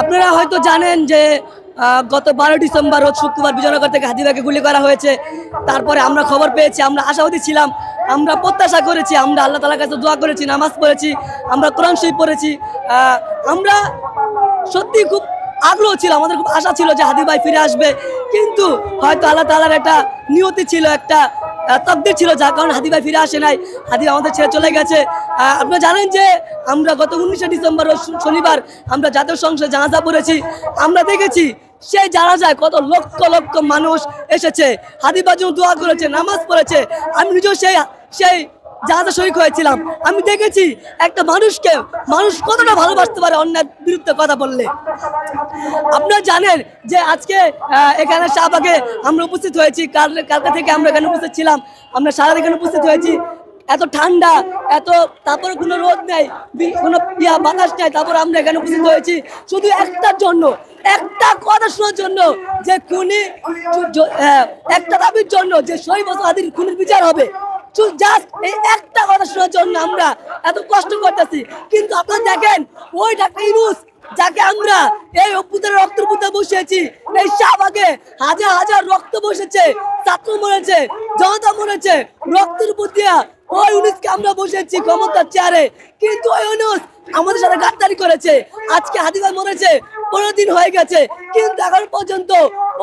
আপনারা হয়তো জানেন যে গত বারো ডিসেম্বর রোজ শুক্রবার বিজয়নগর থেকে হাজিবাকে গুলি করা হয়েছে। তারপরে আমরা খবর পেয়েছি, আমরা আশাবাদী ছিলাম, আমরা প্রত্যাশা করেছি, আমরা আল্লাহ তালার কাছে দোয়া করেছি, নামাজ পড়েছি, আমরা কোরআন শরীফ পড়েছি। আমরা সত্যি খুব আগ্রহ ছিল, আমাদের খুব আশা ছিল যে হাদি ভাই ফিরে আসবে। কিন্তু হয়তো আল্লাহ তালার একটা নিয়তি ছিল, একটা তকদির ছিল, যার কারণে হাদি ভাই ফিরে আসে নাই। হাদি আমাদের ছেড়ে চলে গেছে। আপনারা জানেন যে আমরা গত উনিশে ডিসেম্বর শনিবার আমরা জাতীয় সংসদে জানাজা পড়েছি। আমরা দেখেছি, সেই জানাজায় কত লক্ষ লক্ষ মানুষ এসেছে। হাদিবার জন্য দোয়া করেছে, নামাজ পড়েছে। আমি নিজেও সেই সেই জাহাজে শরিক হয়েছিলাম। আমি দেখেছি, একটা মানুষকে, মানুষ কতটা ভালোবাসতে পারে অন্যের বিরুদ্ধে কথা বললে। আপনারা জানেন যে আজকে এখানে শাহবাগে আমরা উপস্থিত হয়েছি। কাল, কালকা থেকে আমরা এখানে উপস্থিত ছিলাম। আমরা সারা এখানে উপস্থিত হয়েছি। এত ঠান্ডা, এত, তারপরে কোনো রোদ নেই কোনো ইয়া বাতাস নেই, তারপর আমরা এখানে উপস্থিত হয়েছি। শুধু একটার জন্য, একটা কথা শোনার জন্য যে খুনি জ- একটা দাবির জন্য যে সই শহীদ আদির খুনির বিচার হবে। একটা কথা শোনার জন্য আমরা এত কষ্ট করতেছি। কিন্তু আপনারা দেখেন, ওই ডাক্তার ইউনুস যাকে আমরা এই অভ্যুত্থানের রক্তের বুদ্ধে বসিয়েছি, এই শাহবাগে হাজার হাজার রক্ত বসেছে, ছাত্র মরেছে, জনতা মরেছে, রক্তের বুদ্ধিয়া ওই ইউনুসকে আমরা বসেছি ক্ষমতার চেয়ারে। কিন্তু ওই ইউনুস আমাদের সাথে গাদ্দারি করেছে, আজকে হাদিভাই মরেছে, পনেরো দিন হয়ে গেছে, কিন্তু এখন পর্যন্ত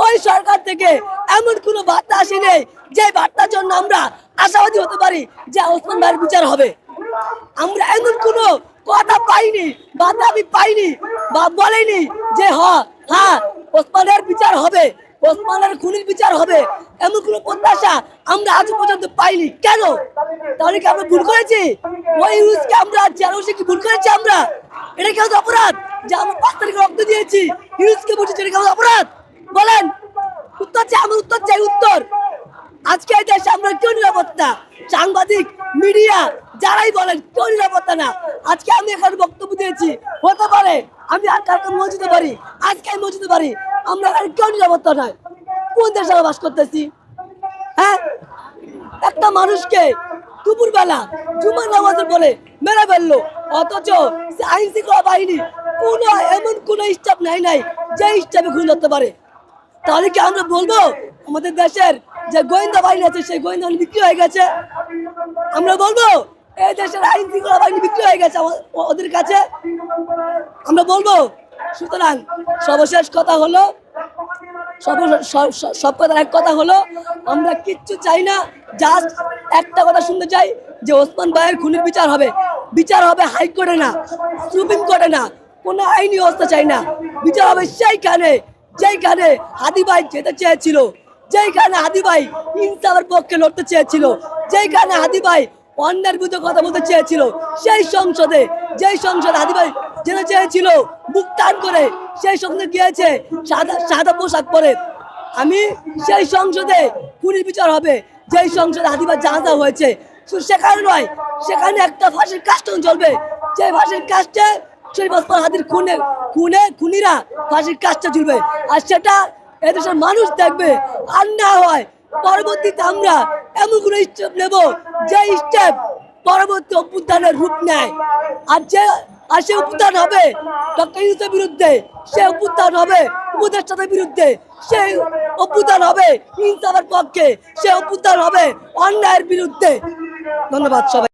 ওই সরকার থেকে এমন কোনো বার্তা আসেনি যে বার্তার জন্য আমরা আশাবাদী হতে পারি যে ওসমান ভাইয়ের বিচার হবে। আমরা এমন কোনো কথা পাইনি বা দাবি পাইনি, বা বলেনি যে হ্যাঁ ওসমানের বিচার হবে, ওসমানের খুনির বিচার হবে, এমন কোনো প্রত্যাশা আমরা আজ পর্যন্ত পাইনি। কেন? তাহলে কি আমরা ভুল করেছি? ওই ইউজকে আমরা জেরোসে কি ভুল করেছি আমরা? এটা কি অপরাধ? যে আমরা পাঁচ তারিখে রক্ত দিয়েছি ইউজকে বলছি এটা কি অপরাধ? বলেন, উত্তর চাই, আমার উত্তর চাই, উত্তর। আজকে এই দেশে আমরা কেউ নিরাপত্তা সাংবাদিক, মিডিয়া, যারাই বলেন, কেউ নিরাপত্তা না। আজকে আমি এখানে বক্তব্য দিয়েছি। হতে পারে আমি আর কালকে মসজিদে পারি, আজকে আমি মসজিদে পারি, আমরা আর কেউ নিরাপত্তা নাই। কোন দেশে বাস করতেছি? হ্যাঁ? একটা মানুষকে দুপুর বেলা জুমার নামাজের বলে মেরে ফেলল, অথচ আইন শৃঙ্খলা বাহিনী কোনো এমন কোনো স্টাফ নাই নাই যে স্টাফে খুন ধরতে পারে। তাহলে কি আমরা বলব আমাদের দেশের যে গোয়েন্দা বাহিনী আছে, সেই গোয়েন্দা বিক্রি হয়ে গেছে? আমরা বলব এই দেশের আইন শৃঙ্খলা বাহিনী বিক্রি হয়ে গেছে ওদের কাছে। আমরা বলব, সুতরাং সর্বশেষ কথা হলো সব- কথার এক কথা হলো, আমরা কিচ্ছু চাই না, জাস্ট একটা কথা শুনতে চাই যে ওসমান ভাইয়ের খুনির বিচার হবে। বিচার হবে হাইকোর্টে না, সুপ্রিম কোর্টে না, কোনো আইনি ব্যবস্থা চাই না। বিচার হবে সেইখানে, যেইখানে হাদি ভাই যেতে চেয়েছিল, যেইখানে হাদি ভাই ইনসাফের পক্ষে লড়তে চেয়েছিল, যেইখানে হাদি ভাই অন্যের বিরুদ্ধে কথা বলতে চেয়েছিল। সেই সংসদে, যেই সংসদে ভাই যেতে চেয়েছিল, মুখ টান করে, সেই সংসদে গিয়েছে সাদা সাদা পোশাক পরে। আমি সেই সংসদে খুনির বিচার হবে, যেই সংসদে হাদিবার জাহাজা হয়েছে। শুধু সেখানে নয়, সেখানে একটা ফাঁসির কাস্টম চলবে। যে ফাঁসির কাজটা শরীফ ওসমান হাদির খুনে খুনে, খুনিরা ফাঁসির কাজটা চলবে। আর সেটা এদেশের মানুষ দেখবে। আর হয় পরবর্তীতে আমরা এমন কোনো স্টেপ নেব যে স্টেপ পরবর্তী অভ্যুত্থানের রূপ নেয়। আর যে, আর সে অভ্যুত্থান হবে ডক্টর ইউসের বিরুদ্ধে সে অভ্যুত্থান হবে, উপদেষ্টাদের বিরুদ্ধে সে অভ্যুত্থান হবে, ইনসাফের পক্ষে সে অভ্যুত্থান হবে, অন্যায়ের বিরুদ্ধে। ধন্যবাদ সবাই